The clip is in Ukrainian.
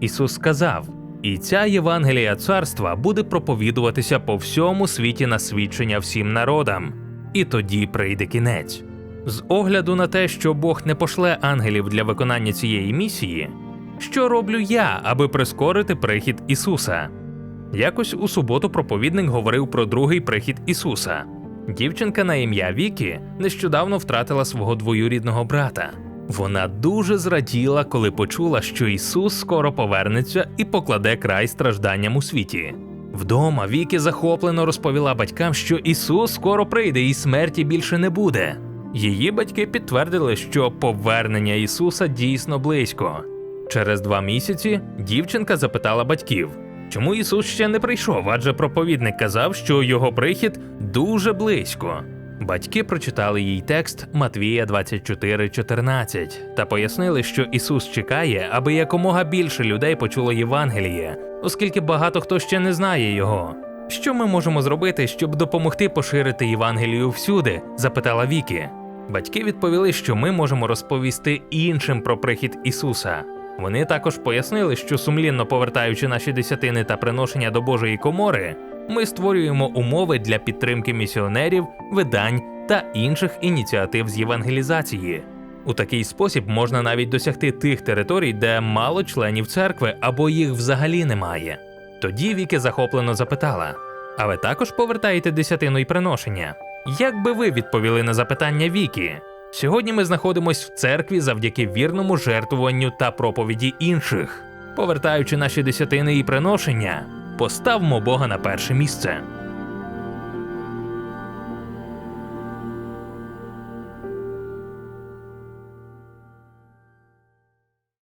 Ісус сказав: І ця Євангелія царства буде проповідуватися по всьому світі на свідчення всім народам, і тоді прийде кінець. З огляду на те, що Бог не пошле ангелів для виконання цієї місії, що роблю я, аби прискорити прихід Ісуса? Якось у суботу проповідник говорив про другий прихід Ісуса. Дівчинка на ім'я Вікі нещодавно втратила свого двоюрідного брата. Вона дуже зраділа, коли почула, що Ісус скоро повернеться і покладе край стражданням у світі. Вдома Вікі захоплено розповіла батькам, що Ісус скоро прийде і смерті більше не буде. Її батьки підтвердили, що повернення Ісуса дійсно близько. Через два місяці дівчинка запитала батьків, чому Ісус ще не прийшов, адже проповідник казав, що його прихід дуже близько. Батьки прочитали їй текст Матвія 24:14 та пояснили, що Ісус чекає, аби якомога більше людей почуло Євангеліє, оскільки багато хто ще не знає його. Що ми можемо зробити, щоб допомогти поширити Євангелію всюди? запитала Вікі. Батьки відповіли, що ми можемо розповісти іншим про прихід Ісуса. Вони також пояснили, що сумлінно повертаючи наші десятини та приношення до Божої комори, ми створюємо умови для підтримки місіонерів, видань та інших ініціатив з євангелізації. У такий спосіб можна навіть досягти тих територій, де мало членів церкви або їх взагалі немає. Тоді Віки захоплено запитала: А ви також повертаєте десятину й приношення? Як би ви відповіли на запитання Вікі? Сьогодні ми знаходимось в церкві завдяки вірному жертвуванню та проповіді інших. Повертаючи наші десятини і приношення, поставмо Бога на перше місце.